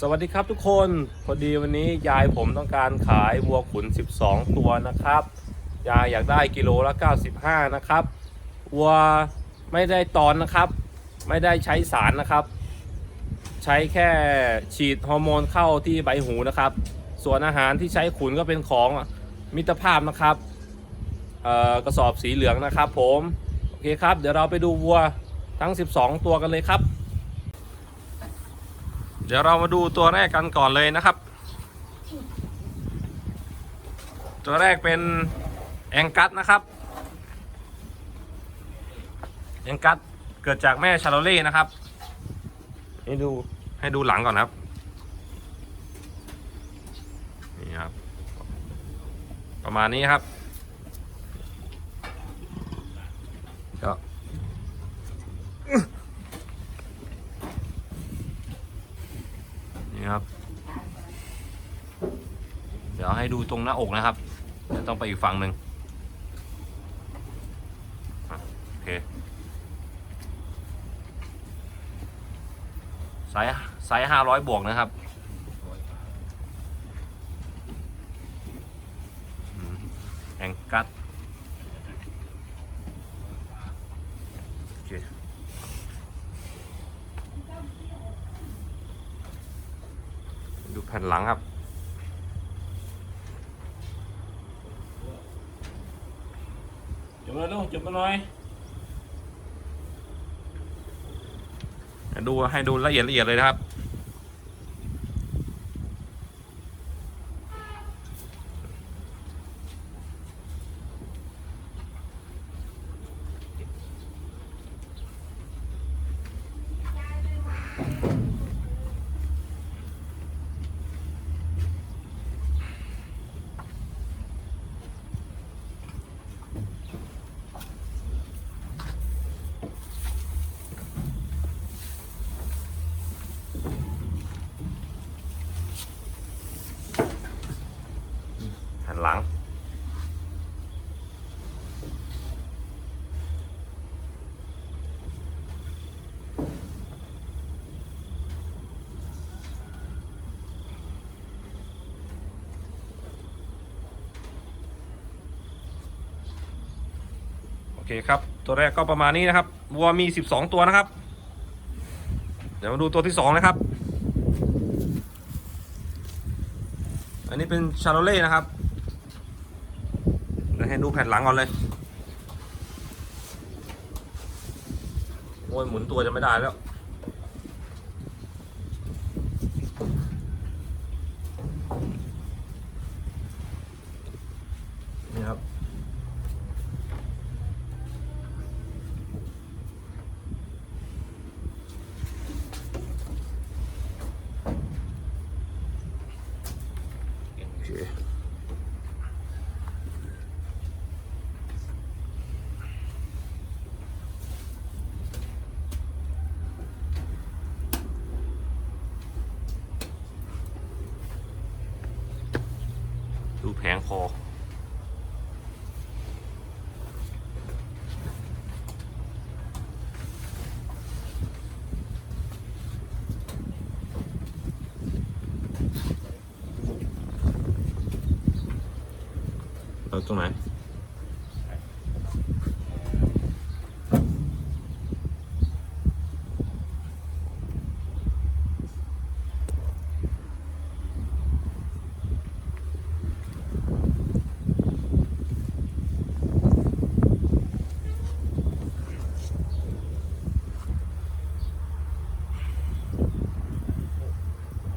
สวัสดีครับทุกคนพอดีวันนี้ยายผมต้องการขายวัวขุน 12 ตัวนะครับ ยายอยากได้กิโลละ 95 นะครับ วัวไม่ได้ตอนนะครับ ไม่ได้ใช้สารนะครับ ใช้แค่ฉีดฮอร์โมนเข้าที่ใบหูนะครับ ส่วนอาหารที่ใช้ขุนก็เป็นของมิตรภาพนะครับกระสอบสีเหลืองนะครับ ผม โอเคครับ เดี๋ยวเราไปดูวัวทั้ง 12 ตัวกันเลยครับ เดี๋ยวเรามาดูตัวแรกกันก่อนเลยนะครับ ตัวแรกเป็นแองกัสนะครับ แองกัสเกิดจากแม่ชาโลเล่นะครับ ให้ดูให้ดูหลังก่อนครับ นี่ครับ ประมาณนี้ครับก็ นี่ครับ เดี๋ยวให้ดูตรงหน้าอกนะครับเดี๋ยวต้องไปอีกฝั่งหนึ่งโอเคไซส์ไซส์ห้าร้อยบวกนะครับอืมแองกัสโอเคดูแผ่นหลังครับ จุดมาหน่อยดูให้ดูละเอียดละเอียดเลยนะครับ เคครับ ตัวแรกก็ประมาณนี้นะครับ วัวมี 12 ตัวนะครับ เดี๋ยวมาดูตัวที่ 2 นะครับ อันนี้เป็นชาโลเล่นะครับเดี๋ยวให้ดูแผ่นหลังก่อนเลย โอ้ยหมุนตัวจะไม่ได้แล้ว นี่ครับ โอเค ดูแผงคอ เอาตรงไหน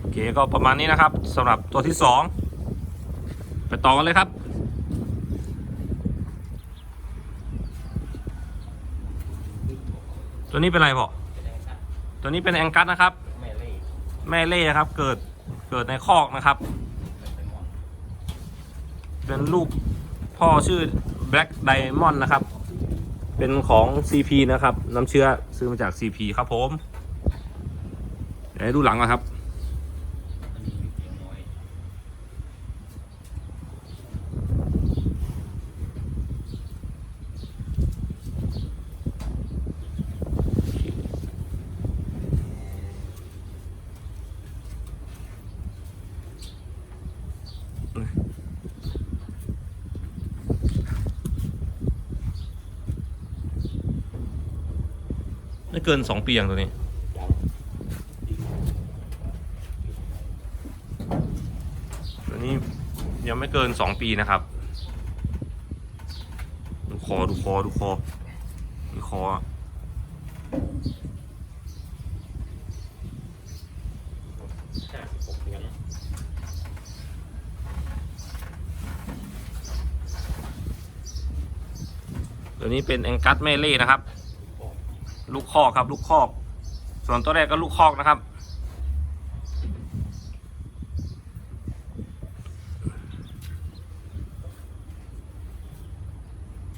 โอเค ก็ประมาณนี้นะครับสำหรับตัวที่สองไปต่อกันเลยครับ ตัวนี้เป็นอะไรพ่อตัวนี้เป็นแองกัสนะครับไม่เล่แม่เล่ครับ เกิดเกิดในคอกนะครับ เป็นลูกพ่อชื่อ Black Diamond นะครับ เป็นของ CP นะครับ น้ำเชื้อซื้อมาจาก CP ครับผมเดี๋ยวดูหลังก่อนครับ เกินสองปีอย่างตัวนี้ ตัวนี้ยังไม่เกินสองปีนะครับ ดูคอดูคอดูคอดูคอตัวนี้เป็นแองกัสแม่เล่นะครับ ลูกคอกครับ ลูกคอก ส่วนตัวแรกก็ลูกคอกนะครับ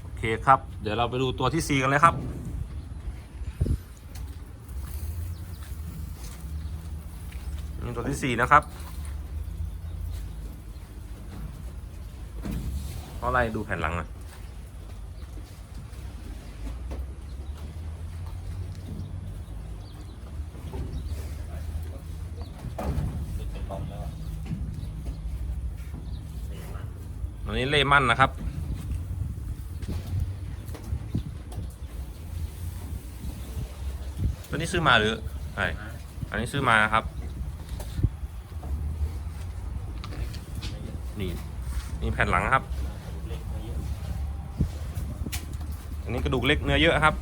โอเคครับ เดี๋ยวเราไปดูตัวที่ 4 กันเลยครับนี่ตัวที่ 4 นะครับเพราะอะไรดูแผ่นหลังอะอันนี้ เล่มั่นนะครับ ตัวนี้ซื้อมาหรือใช่อันนี้ซื้อมาครับ นี่นี่แผ่นหลังครับ อันนี้กระดูกเล็กเนื้อเยอะครับ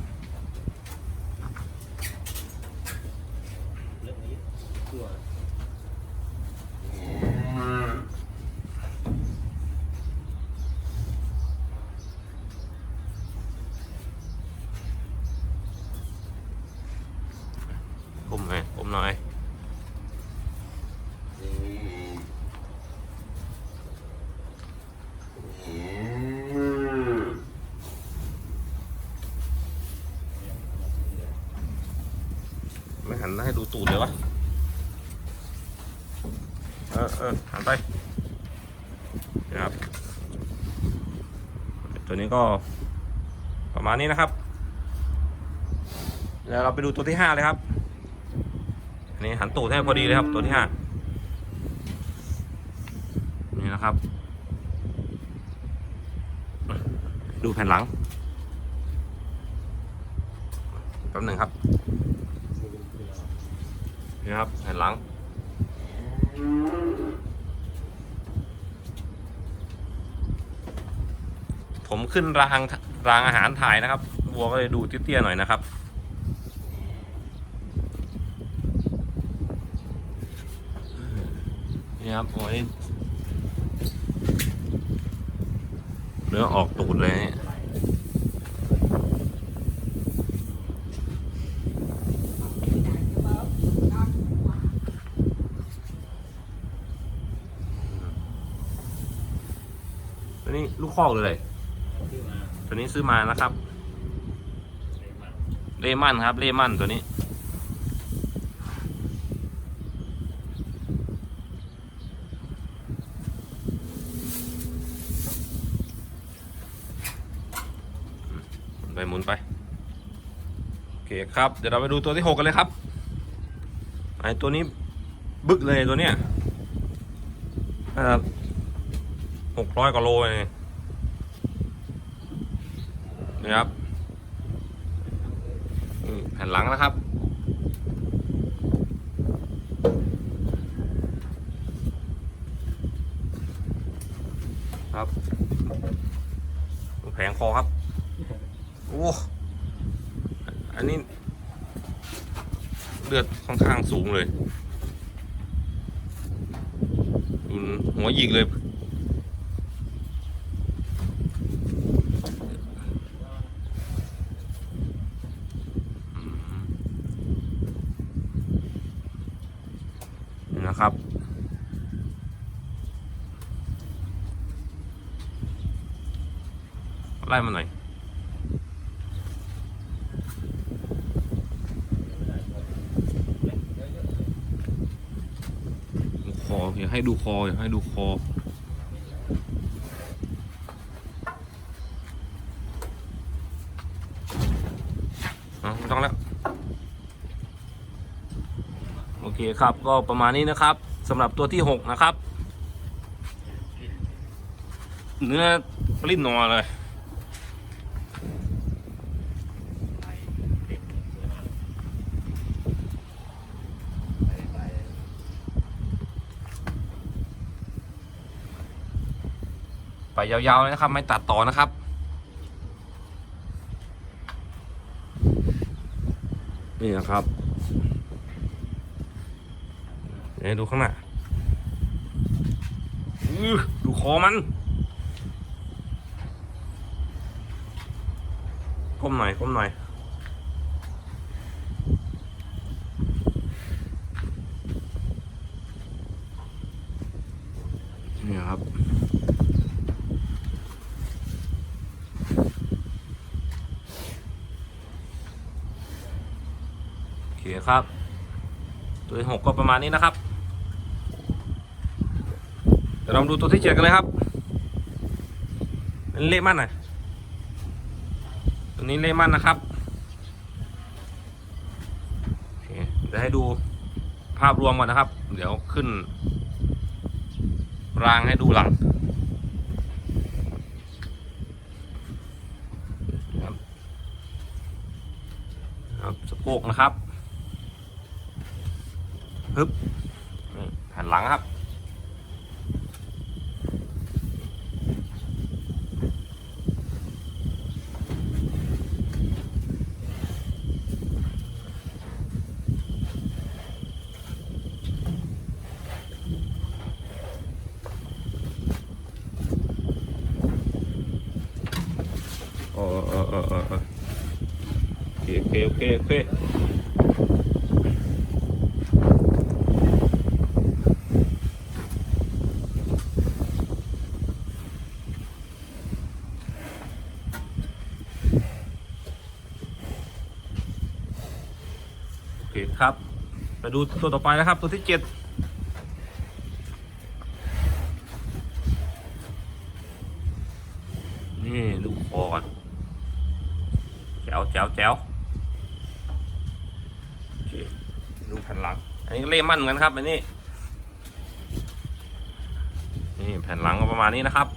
ผมหน่อยผมหน่อย ไม่หันให้ดู ตูดเลยวะ เออเออหันไปนะครับ ตัวนี้ก็ประมาณนี้นะครับ แล้วเราไปดูตัวที่ห้าเลยครับ อันนี้หันตูดให้พอดีเลยครับตัวที่ห้านี่นะครับ ดูแผ่นหลังแป๊บหนึ่งครับ นี่ครับแผ่นหลัง ผมขึ้นรางรางอาหารถ่ายนะครับวัวก็เลยดูเตี้ยๆหน่อยนะครับนี่ครับโอ้ยเนื้อออกตูดเลยเนี่ย นี้ลูกคอกเลย ตัวนี้ซื้อมานะครับ เลมันครับ เลมันตัวนี้ ไปหมุนไป โอเคครับ เดี๋ยวเราไปดูตัวที่หกกันเลยครับ ไอตัวนี้บึกเลยตัวเนี้ย หกร้อยกว่าโลเลยนี่ครับแผ่นหลังนะครับ ครับแผงคอครับ โอ้อันนี้ เลือดค่อนข้างสูงเลยหัวหยิกเลย นะครับ ไล่มาหน่อยดูคออยากให้ดูคออยากให้ดูคอไม่ต้องแล้ว โอเคครับ ก็ประมาณนี้นะครับสำหรับตัวที่ 6 นะครับ เนื้อปลิ้นออเลยไปยาวๆเลยนะครับ ไม่ตัดต่อนะครับ นี่นะครับเดี๋ยวดูข้างหน้าอดูคอมันก้มหน่อยก้มหน่อยนี่ครับโอเคครับ ตัวหกก็ประมาณนี้นะครับ ดี๋ยวเราดูตัวที่เจ็ดกันเลยครับเล่มันน่อยตัวนี้เล่มันนะครับเดี๋ยวให้ดูภาพรวมก่อนนะครับ เดี๋ยวขึ้น รางให้ดูหลังครับครับสะโพกนะครับฮึบนี่แผ่นหลังครับ โอเออเออเออโอเคโอเคโอเคโอเคโอเคครับ ไปดูตัวต่อไปนะครับ ตัวที่เจ็ดนี่ ดูคอก่อน วแจ๋วแจ๋วดูแผ่นหลัง อันนี้ก็เล่มั่นเหมือนกันครับอันนี้ นี่แผ่นหลังก็ประมาณนี้นะครับ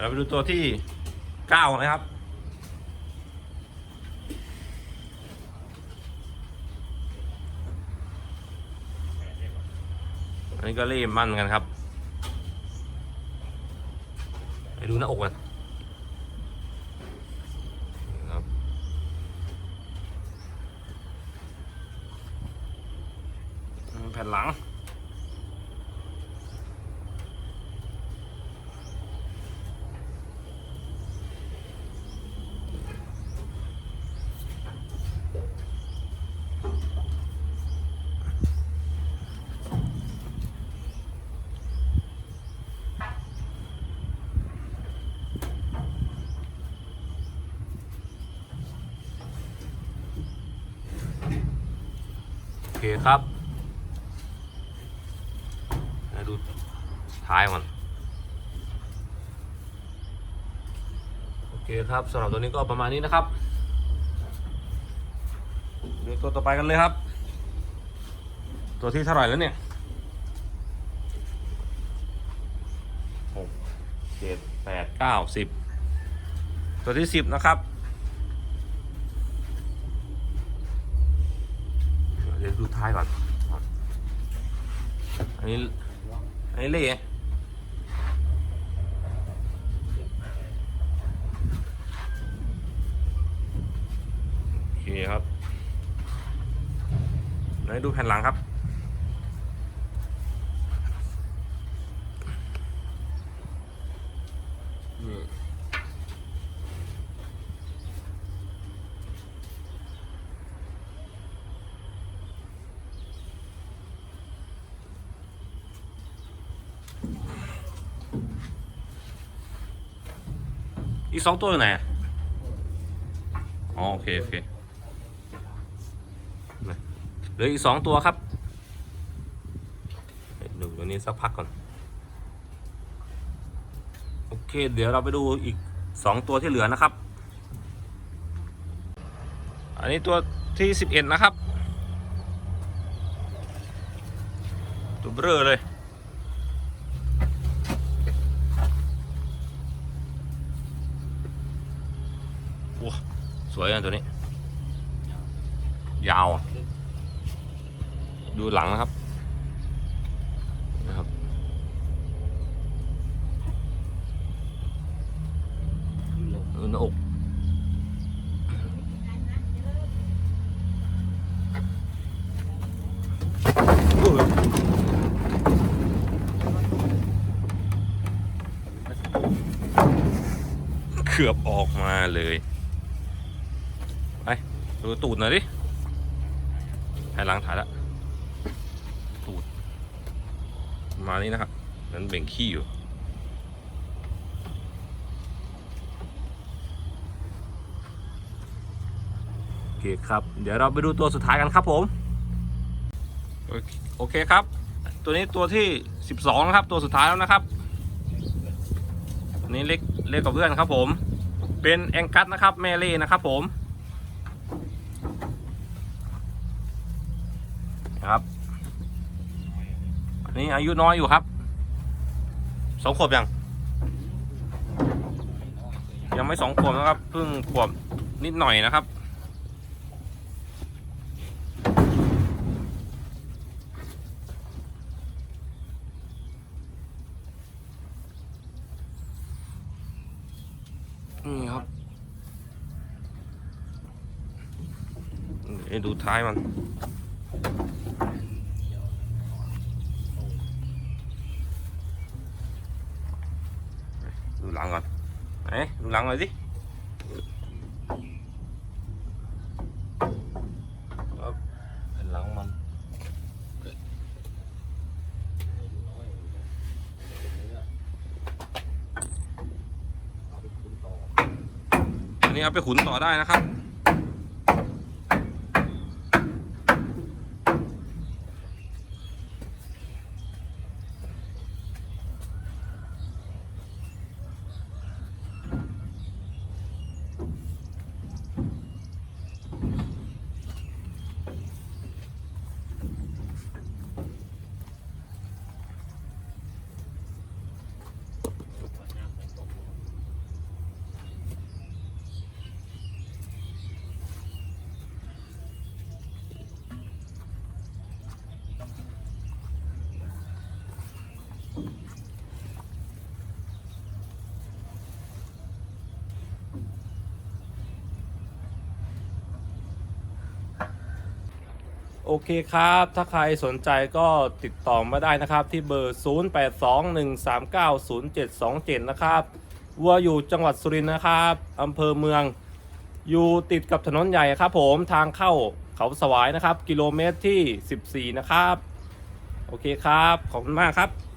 เราไปดูตัวที่เก้านะครับ อันนี้ก็เล่มั่นกันครับ ไปดูหน้าอกกันครับอืมแผ่นหลัง โอ เคครับดูท้ายมันโอเคครับสำหรับตัวนี้ก็ประมาณนี้นะครับดูตัวต่อไปกันเลยครับ ตัวที่เท่าไหร่แล้วเนี่ยหกเจ็ดแปดเก้าสิบตัวที่สิบนะครับ เดี๋ยวดู ท้ายก่อน อันนี้ อันนี้เล่โอเคครับไหนดูแผ่นหลังครับ อีกสองตัวอยู่ไหนอะอ๋อโอเคโอเคเหลืออีกสองตัวครับดูตัวนี้สักพักก่อน โอเค เดี๋ยวเราไปดูอีกสองตัวที่เหลือนะครับ อันนี้ตัวที่สิบเอ็ดนะครับ ตัวเบ้อเลย ว้า สวยอะตัวนี้ ยาว ดูหลังนะครับนะครับ ดูหน้าอกเกือบออกมาเลย ดูตูดหน่อยดิให้ล้างถ่ายแล้วตูด มานี่นะครับนั้นเบ่งขี้อยู่โอเคครับ เดี๋ยวเราไปดูตัวสุดท้ายกันครับผม โอเคครับ ตัวนี้ตัวที่ 12 นะครับ ตัวสุดท้ายแล้วนะครับนี้เล็กเล็กกว่าเพื่อนครับผม เป็นแองกัสนะครับแม่เล่นะครับผม ครับนนี้อายุน้อยอยู่ครับสองขวบยัง ยังไม่สองขวบนะครับเพิ่งขวบนิดหน่อยนะครับ นี่ครับเอ้ยดูท้ายมัน ไหนดูหลังหน่อยสิครับเป็นหลังมันอันนี้เอาไปขุนต่อได้นะครับ โอเคครับ ถ้าใครสนใจก็ติดต่อมาได้นะครับ ที่เบอร์ 0821390727 นะครับวัวอยู่จังหวัดสุรินทร์นะครับอำเภอเมือง อยู่ติดกับถนนใหญ่ครับผมทางเข้าเขาสวายนะครับ กิโลเมตรที่ 14 นะครับ โอเคครับ ขอบคุณมากครับ